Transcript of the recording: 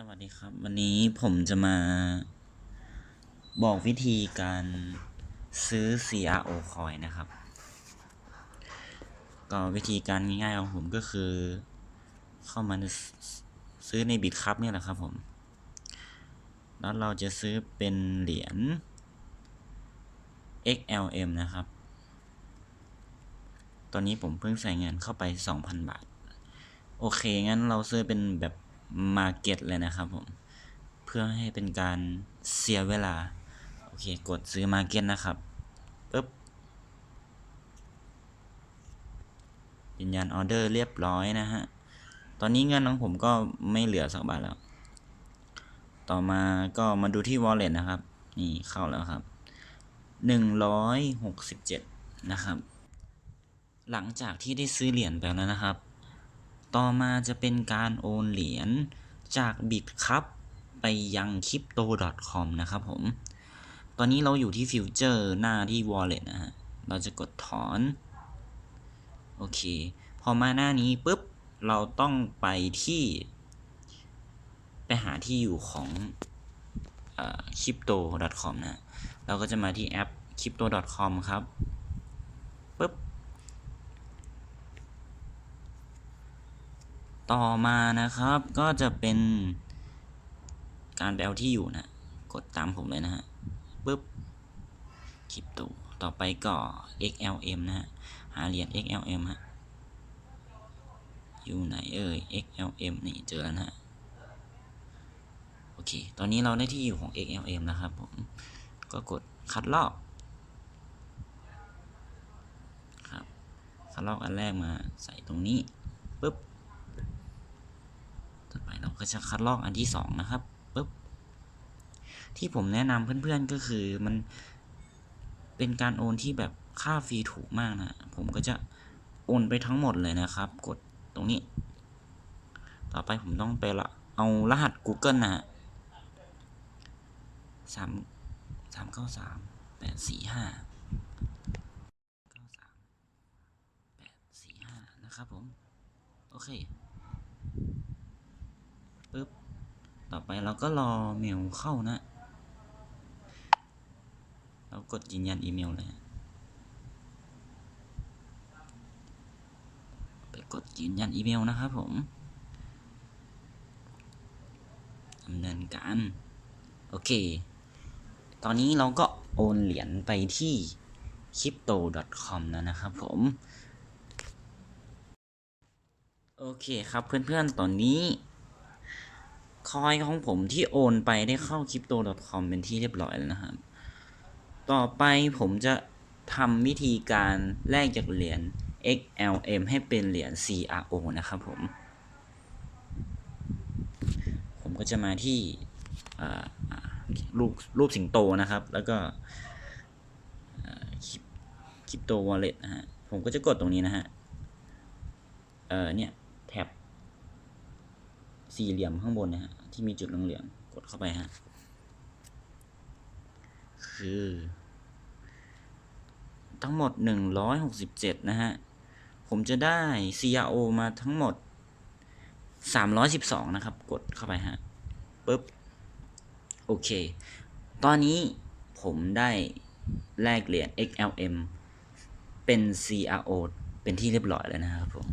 สวัสดีครับ วันนี้ผมจะมา บอกวิธีการซื้อ CRO coin นะครับ ก็วิธีการง่ายๆของผมก็คือ เข้ามาซื้อในบิตครับเนี่ยแหละครับผม แล้วเราจะซื้อเป็นเหรียญ XLM นะครับ ตอนนี้ผมเพิ่งใส่เงินเข้าไป 2,000 บาท โอเค งั้นเราซื้อเป็นแบบ มาเก็ตเลยนะครับผม เพื่อให้เป็นการเสียเวลา โอเค กดซื้อมาเก็ตนะครับปึ๊บยืนยันออเดอร์เรียบร้อยนะฮะ ตอนนี้เงินของผมก็ไม่เหลือสักบาทแล้ว ต่อมาก็มาดูที่ wallet นะครับ นี่เข้าแล้วครับ 167 นะครับ หลังจากที่ได้ซื้อเหรียญไปแล้วนะครับ ต่อมาจะเป็นการโอนเหรียญจากบิตครับไปยัง crypto.com นะครับผม ตอนนี้เราอยู่ที่ฟิวเจอร์หน้าที่ wallet นะฮะ เราจะกดถอน โอเค พอมาหน้านี้ปุ๊บ เราต้องไปที่ ไปหาที่อยู่ของเอ่อ crypto.com นะ เราก็จะมาที่แอป crypto.com ครับปุ๊บ ต่อมานะครับก็จะเป็นการไปเอาที่อยู่นะ กดตามผมเลยนะฮะปึ๊บคลิปตัวต่อไปก็ XLM นะฮะ หาเหรียญ XLM ฮะ อยู่ไหนเอ่ย XLM นี่เจอแล้วนะฮะโอเค ตอนนี้เราได้ที่อยู่ของ XLM นะครับผม ก็กดคัดลอกครับคัดลอกอันแรกมาใส่ตรงนี้ปึ๊บ ก็จะคัดลอกอันที่สองนะครับปุ๊บที่ผมแนะนำเพื่อนๆก็คือมันเป็นการโอนที่แบบค่าฟรีถูกมากนะ ผมก็จะโอนไปทั้งหมดเลยนะครับ กดตรงนี้ ต่อไปผมต้องไปละเอารหัส Google นะฮะสามสามเก้าสามแปดสี่ห้าเก้าสามแปดสี่ห้านะครับผม โอเค ปึ๊บ ต่อไปเราก็รอเมลเข้านะ เรากดยืนยันอีเมลเลยไปกดยืนยันอีเมลนะครับผมดำเนินการ โอเค ตอนนี้เราก็โอนเหรียญไปที่ crypto.com แล้วนะครับผม โอเคครับเพื่อนๆ ตอนนี้ คอยของผมที่โอนไปได้เข้า crypto.com เป็นที่เรียบร้อยแล้วนะครับ ต่อไปผมจะทำวิธีการแลกจากเหรียญ XLM ให้เป็นเหรียญ CRO นะครับผม ผมก็จะมาที่รูปรูปสิงโตนะครับ แล้วก็คริปโตวอลเล็ตนะฮะ ผมก็จะกดตรงนี้นะฮะ เออเนี่ย แท็บ สี่เหลี่ยมข้างบนนะฮะที่มีจุดเหลืองๆกดเข้าไปฮะคือ ทั้งหมด 167 นะฮะ ผมจะได้ CRO มาทั้งหมด 312 นะครับ กดเข้าไปฮะปึ๊บ โอเค ตอนนี้ผมได้แลกเหรียญ XLM เป็น CRO เป็นที่เรียบร้อยแล้วนะครับผม